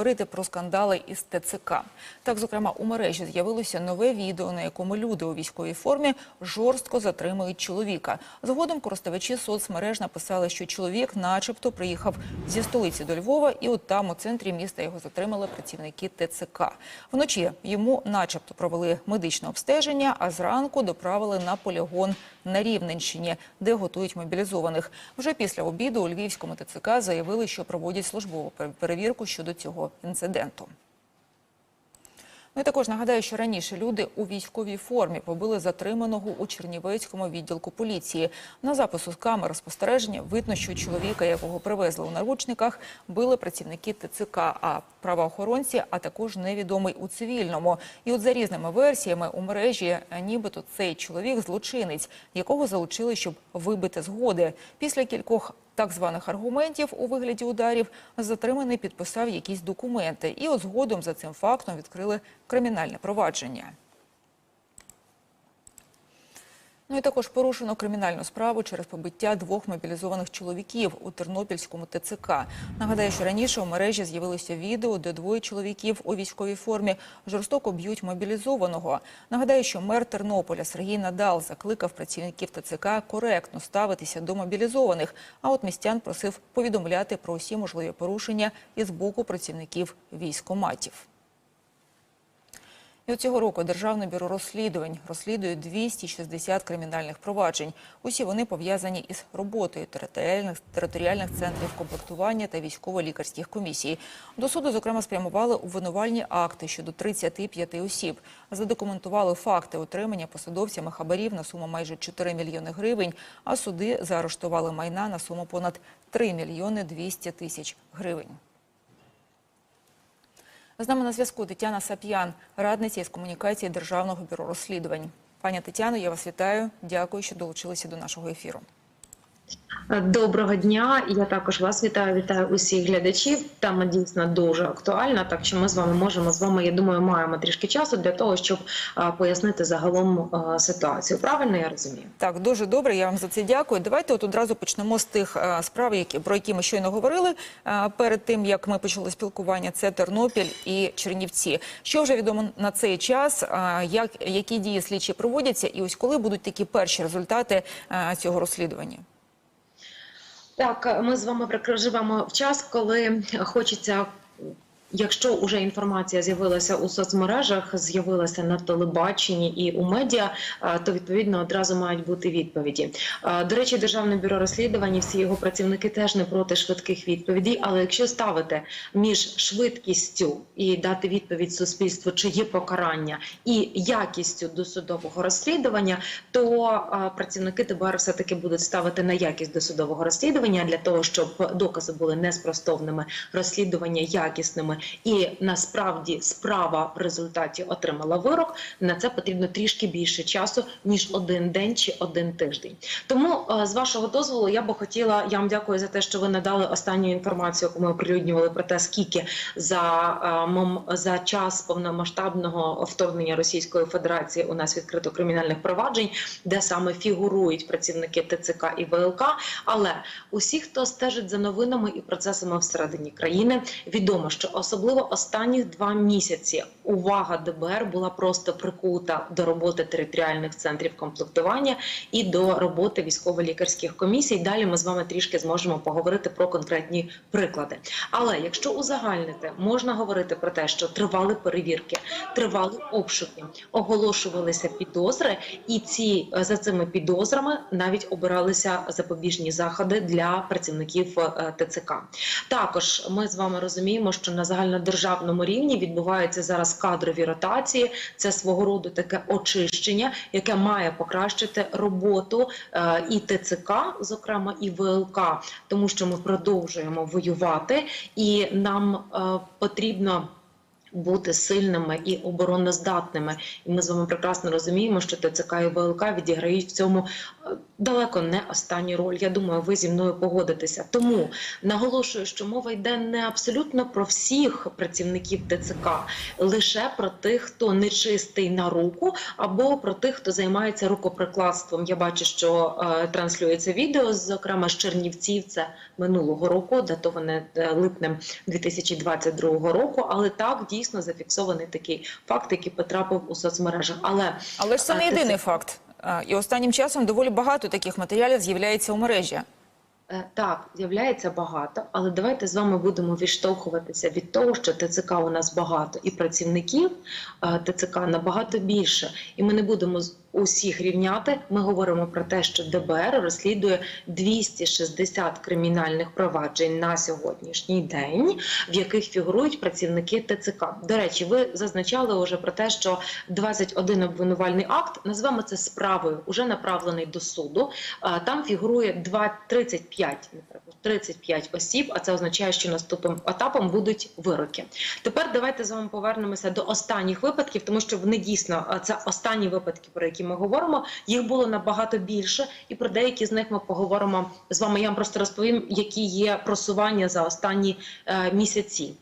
говорити про скандали із ТЦК. Так, зокрема, у мережі з'явилося нове відео, на якому люди у військовій формі жорстко затримують чоловіка. Згодом користувачі соцмереж написали, що чоловік, начебто, приїхав зі столиці до Львова, і от там у центрі міста його затримали працівники ТЦК. Вночі йому, начебто, провели медичне обстеження, а зранку доправили на полігон на Рівненщині, де готують мобілізованих. Вже після обіду у Львівському ТЦК заявили, що проводять службову перевірку щодо цього інциденту. Ну і також нагадаю, що раніше люди у військовій формі побили затриманого у Чернівецькому відділку поліції. На запису з камер спостереження видно, що чоловіка, якого привезли у наручниках, били працівники ТЦК, а правоохоронці, а також невідомий у цивільному. І от за різними версіями у мережі, е, нібито цей чоловік злочинець, якого залучили, щоб вибити згоди. Після кількох так званих аргументів у вигляді ударів затриманий підписав якісь документи. І от згодом за цим фактом відкрили кримінальне провадження. Ну і також порушено кримінальну справу через побиття двох мобілізованих чоловіків у Тернопільському ТЦК. Нагадаю, що раніше у мережі з'явилося відео, де двоє чоловіків у військовій формі жорстоко б'ють мобілізованого. Нагадаю, що мер Тернополя Сергій Надал закликав працівників ТЦК коректно ставитися до мобілізованих. А от містян просив повідомляти про усі можливі порушення із боку працівників військоматів. І цього року Державне бюро розслідувань розслідує 260 кримінальних проваджень. Усі вони пов'язані із роботою територіальних, територіальних центрів комплектування та військово-лікарських комісій. До суду, зокрема, спрямували обвинувальні акти щодо 35 осіб. Задокументували факти отримання посадовцями хабарів на суму майже 4 мільйони гривень, а суди заарештували майна на суму понад 3 мільйони 200 тисяч гривень. З нами на зв'язку Тетяна Сап'ян, радниця із комунікації Державного бюро розслідувань. Пані Тетяно, я вас вітаю. Дякую, що долучилися до нашого ефіру. Доброго дня. Я також вас вітаю. Вітаю усіх глядачів. Тема дійсно дуже актуальна. Так що ми з вами можемо з вами. Я думаю, маємо трішки часу для того, щоб а, пояснити загалом а, ситуацію. Правильно я розумію? Так, дуже добре. Я вам за це дякую. Давайте от одразу почнемо з тих е, справ, які про які ми щойно говорили е, перед тим, як ми почали спілкування. Це Тернопіль і Чернівці. Що вже відомо на цей час? е, Як які дії слідчі проводяться, і ось коли будуть такі перші результати е, цього розслідування? Так, ми з вами проживемо в час, коли хочеться. Якщо вже інформація з'явилася у соцмережах, з'явилася на телебаченні і у медіа, то відповідно одразу мають бути відповіді. До речі, державне бюро розслідувань, всі його працівники теж не проти швидких відповідей. Але якщо ставити між швидкістю і дати відповідь суспільству, чи є покарання, і якістю досудового розслідування, то працівники ТБР все таки будуть ставити на якість досудового розслідування для того, щоб докази були неспростовними, розслідування якісними, і насправді справа в результаті отримала вирок. На це потрібно трішки більше часу ніж один день чи один тиждень. Тому е, з вашого дозволу я би хотіла. Я вам дякую за те, що ви надали останню інформацію, яку ми оприлюднювали про те, скільки за, е, за час повномасштабного вторгнення Російської Федерації у нас відкрито кримінальних проваджень, де саме фігурують працівники ТЦК і ВЛК. Але усі, хто стежить за новинами і процесами всередині країни, відомо, що особливо останні два місяці увага ДБР була просто прикута до роботи територіальних центрів комплектування і до роботи військово-лікарських комісій. Далі ми з вами трішки зможемо поговорити про конкретні приклади. Але якщо узагальнити, можна говорити про те, що тривали перевірки, тривали обшуки, оголошувалися підозри, і ці за цими підозрами навіть обиралися запобіжні заходи для працівників е, ТЦК. Також ми з вами розуміємо, що на загальнодержавному рівні відбуваються зараз кадрові ротації. Це свого роду таке очищення, яке має покращити роботу е, і ТЦК, зокрема і ВЛК, тому що ми продовжуємо воювати, і нам е, потрібно. Бути сильними і обороноздатними, і ми з вами прекрасно розуміємо, що ТЦК і ВЛК відіграють в цьому е, далеко не останню роль. Я думаю, ви зі мною погодитеся. Тому наголошую, що мова йде не абсолютно про всіх працівників ТЦК, лише про тих, хто нечистий на руку, або про тих, хто займається рукоприкладством. Я бачу, що е, транслюється відео, зокрема з Чернівців, це минулого року, датоване е, липнем 2022 року. Але так дійсно зафіксований такий факт, який потрапив у соцмережах. Але Але ж це не єдиний це- факт. І останнім часом доволі багато таких матеріалів з'являється у мережі. Е, Так, з'являється багато, але давайте з вами будемо відштовхуватися від того, що ТЦК у нас багато і працівників ТЦК набагато більше, і ми не будемо усіх рівняти. Ми говоримо про те, що ДБР розслідує 260 кримінальних проваджень на сьогоднішній день, в яких фігурують працівники ТЦК. До речі, ви зазначали вже про те, що 21 обвинувальний акт, назвемо це справою, уже направлений до суду. Там фігурує 2, 35, не 35 осіб, а це означає, що наступним етапом будуть вироки. Тепер давайте з вами повернемося до останніх випадків, тому що вони дійсно це останні випадки, про які ми говоримо. Їх було набагато більше, і про деякі з них ми поговоримо з вами. Я вам просто розповім, які є просування за останні е, місяці.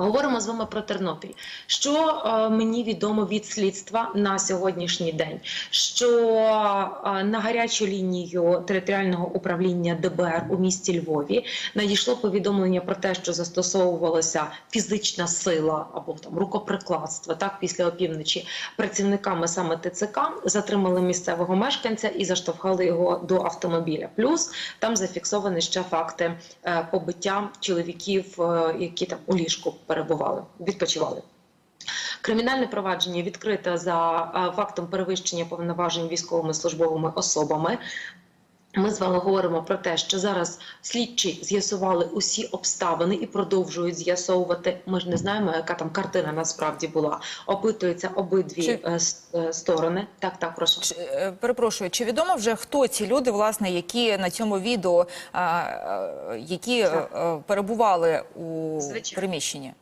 Говоримо з вами про Тернопіль. Що е, мені відомо від слідства на сьогоднішній день? Що е, на гарячу лінію територіального управління ДБР у місті Львові надійшло повідомлення про те, що застосовувалася фізична сила або там рукоприкладство так після опівночі працівниками саме ТЦК затримали місцевого мешканця і заштовхали його до автомобіля. Плюс там зафіксовані ще факти е, побиття чоловіків, які там у ліжку перебували, відпочивали. Кримінальне провадження відкрите за е, фактом перевищення повноважень військовими службовими особами. Ми з вами говоримо про те, що зараз слідчі з'ясували усі обставини і продовжують з'ясовувати. Ми ж не знаємо, яка там картина насправді була. Опитуються обидві Чи- е, е, сторони. Так, так, прошу. Чи, перепрошую, чи відомо вже хто ці люди, власне, які на цьому відео, які е, перебували у Звичайно. приміщенні?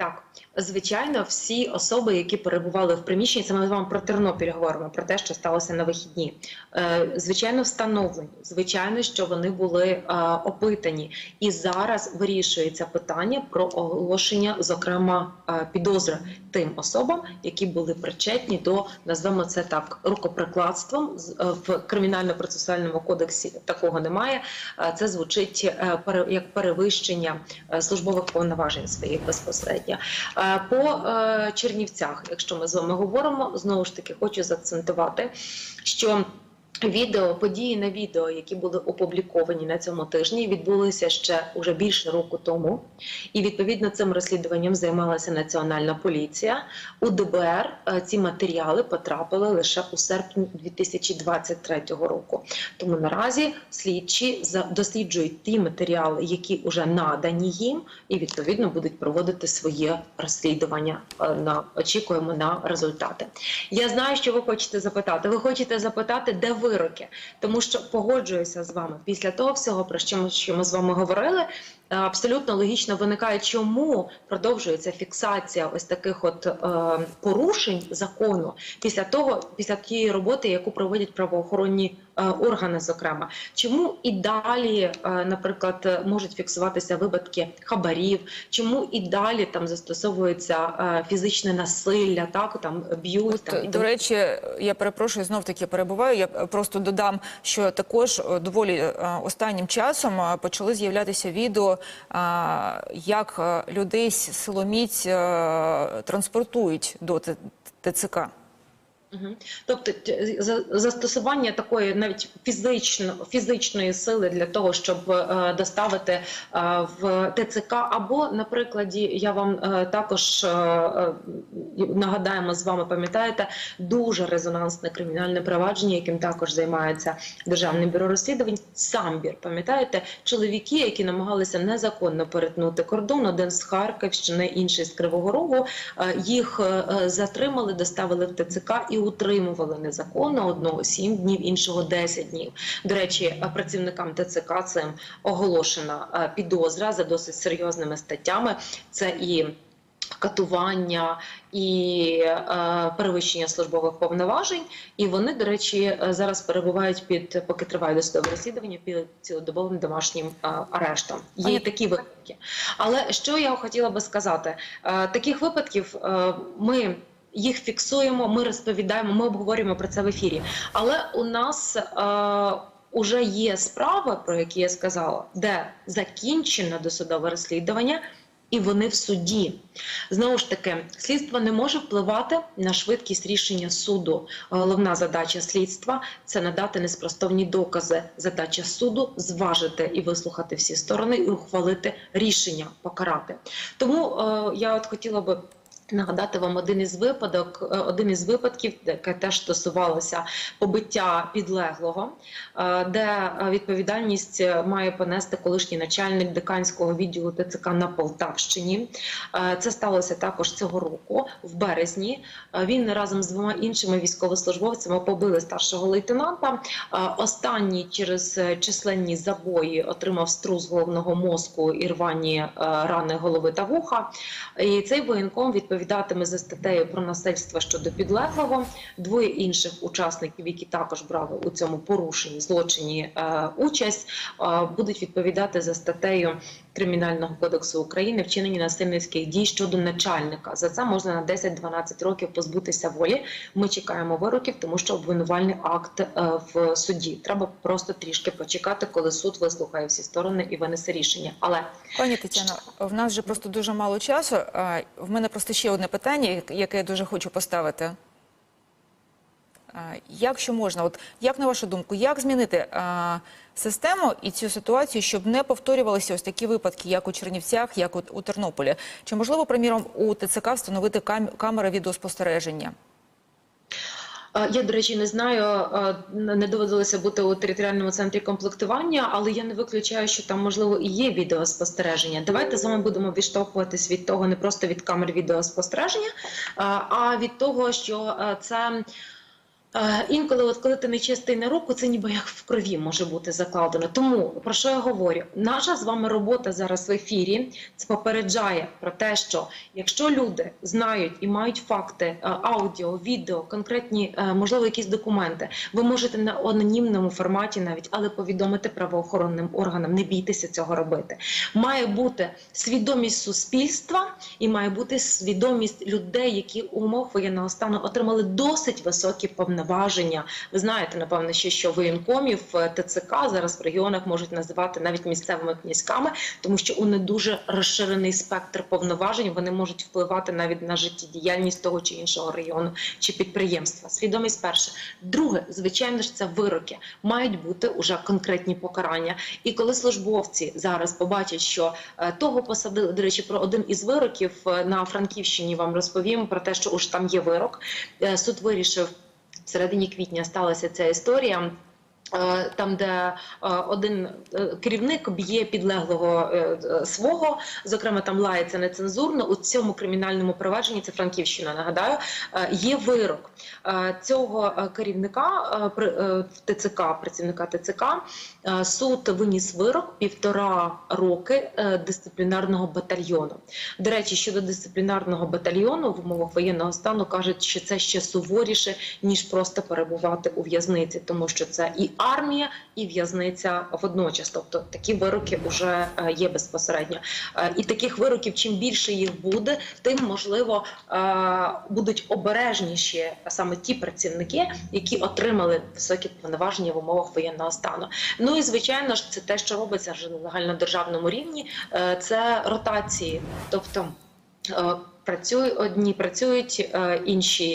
Так, звичайно, всі особи, які перебували в приміщенні, це ми з вами про Тернопіль говоримо, про те, що сталося на вихідні. Е, звичайно, встановлені. Звичайно, що вони були е, опитані, і зараз вирішується питання про оголошення, зокрема, е, підозри тим особам, які були причетні до назвемо це так рукоприкладством. В кримінально-процесуальному кодексі такого немає. Це звучить як перевищення службових повноважень своїх безпосередньо. Е, По е, Чернівцях, якщо ми з вами говоримо, знову ж таки хочу заакцентувати, що Відео, події на відео, які були опубліковані на цьому тижні, відбулися ще уже більше року тому. І відповідно цим розслідуванням займалася Національна поліція. У ДБР е, ці матеріали потрапили лише у серпні 2023 року. Тому наразі слідчі досліджують ті матеріали, які вже надані їм, і відповідно будуть проводити своє розслідування. Е, На очікуємо на результати. Я знаю, що ви хочете запитати. Ви хочете запитати, де вироки, тому що погоджуюся з вами після того всього, про що ми, що ми з вами говорили. Е, Абсолютно логічно виникає, чому продовжується фіксація ось таких от е, порушень закону після того, після тієї роботи, яку проводять правоохоронні е, органи, зокрема, чому і далі, е, наприклад, можуть фіксуватися випадки хабарів, чому і далі там застосовується е, фізичне насилля, так там б'ють там і До тому речі, я перепрошую, знов таки перебуваю. Я просто додам, що також е, доволі е, останнім часом почали з'являтися відео, як е, людей силоміць е, транспортують до ТЦК. Мгм. Тобто за- застосування такої навіть фізично, фізичної сили для того, щоб е, доставити е, в ТЦК, або на прикладі я вам е, також е, е, нагадаємо з вами, пам'ятаєте, дуже резонансне кримінальне провадження, яким також займається Державне бюро розслідувань. Самбір, пам'ятаєте, чоловіки, які намагалися незаконно перетнути кордон, один з Харківщини, інший з Кривого Рогу, е, їх е, е, затримали, доставили в ТЦК і утримували незаконно одного 7 днів, іншого 10 днів. До речі, працівникам ТЦК цим оголошена е, підозра за досить серйозними статтями. Це і катування і е, перевищення службових повноважень. І вони, до речі, е, зараз перебувають під поки триває досудове розслідування під цілодобовим домашнім е, арештом. Є і такі випадки. Але що я хотіла би сказати, е, таких випадків е, ми. Їх фіксуємо, ми розповідаємо, ми обговорюємо про це в ефірі. Але у нас е, уже є справи, про які я сказала, де закінчено досудове розслідування, і вони в суді. Знову ж таки, слідство не може впливати на швидкість рішення суду. Головна задача слідства це надати неспростовні докази. Задача суду зважити і вислухати всі сторони і ухвалити рішення, покарати. Тому е, я от хотіла би. Нагадати вам один із випадок, е, один із випадків, яке теж стосувалося побиття підлеглого, е, де е, відповідальність має понести колишній начальник деканського відділу ТЦК на Полтавщині. Це сталося також цього року, в березні. Він разом з двома іншими військовослужбовцями побили старшого лейтенанта. Останній через численні забої отримав струс головного мозку і рвані рани голови та вуха. І цей воєнком відповідатиме за статтею про насильство щодо підлеглого. Двоє інших учасників, які також брали у цьому порушенні злочині е, участь, е, будуть відповідати за статтею Кримінального кодексу України вчинені насильницьких дій щодо начальника. За це можна на 10-12 років позбутися волі. Ми чекаємо вироків, тому що обвинувальний акт е, в суді. Треба просто трішки почекати, коли суд вислухає всі сторони і винесе рішення. Але Пані Тетяно, в нас вже просто дуже мало часу. В мене просто ще одне питання, яке я дуже хочу поставити. А, Якщо можна, от як на вашу думку, як змінити а, систему і цю ситуацію, щоб не повторювалися ось такі випадки, як у Чернівцях, як у, у Тернополі? Чи можливо, приміром, у ТЦК встановити кам- камери відеоспостереження? Е, Я, до речі, не знаю, е, не доводилося бути у територіальному центрі комплектування, але я не виключаю, що там можливо і є відеоспостереження. Давайте з вами будемо відштовхуватись від того, не просто від камер відеоспостереження, е, а від того, що це. Інколи, от коли ти не чистий на руку, це ніби як в крові може бути закладено. Тому про що я говорю? Наша з вами робота зараз в ефірі це попереджає про те, що якщо люди знають і мають факти е, аудіо, відео, конкретні, е, можливо, якісь документи, ви можете на анонімному форматі навіть, але повідомити правоохоронним органам. Не бійтеся цього робити. Має бути свідомість суспільства і має бути свідомість людей, які умов воєнного стану отримали досить високі повноваження. Ви знаєте, напевно, ще що воєнкомів е, ТЦК зараз в регіонах можуть називати навіть місцевими князьками, тому що у них дуже розширений спектр повноважень. Вони можуть впливати навіть на життєдіяльність того чи іншого району чи підприємства. Свідомість перше. Друге, звичайно ж, це вироки. Мають бути уже конкретні покарання. І коли службовці зараз побачать, що е, того посадили, до речі, про один із вироків е, на Франківщині вам розповім про те, що уже там є вирок. Суд вирішив в середині квітня сталася ця історія. е, Там, де е, один е, керівник б'є підлеглого свого, зокрема там лається нецензурно. У цьому кримінальному провадженні це Франківщина. Нагадаю, є вирок цього керівника ТЦК, працівника ТЦК. Е, Суд виніс вирок півтора роки е, дисциплінарного батальйону. До речі, щодо дисциплінарного батальйону в умовах воєнного стану кажуть, що це ще суворіше ніж просто перебувати у в'язниці, тому що це і армія, і в'язниця водночас. Тобто такі вироки вже е, є безпосередньо. І таких вироків, чим більше їх буде, тим можливо будуть обережніші саме ті працівники, які отримали високі повноваження в умовах воєнного стану. Ну і звичайно ж, це те, що робиться вже на загальнодержавному рівні, е, це ротації, тобто. е, Працюють одні, працюють е, інші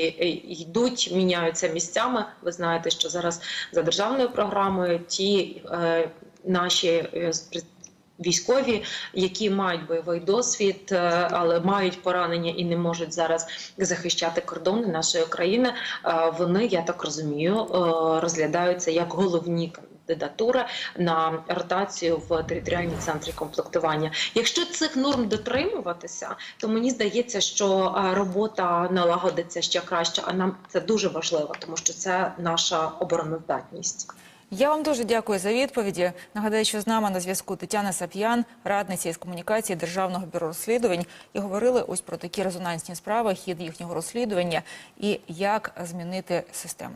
йдуть, міняються місцями. Ви знаєте, що зараз за державною програмою ті наші військові, які мають бойовий досвід, але мають поранення і не можуть зараз захищати кордони нашої країни. Вони, я так розумію, розглядаються як головні кандидатури на ротацію в територіальні центри комплектування. Якщо цих норм дотримуватися, то мені здається, що е, робота налагодиться ще краще. А нам це дуже важливо, тому що це наша обороноздатність. Я вам дуже дякую за відповіді. Нагадаю, що з нами на зв'язку Тетяна Сап'ян, радниця із комунікації Державного бюро розслідувань, і говорили ось про такі резонансні справи, хід їхнього розслідування і як змінити систему.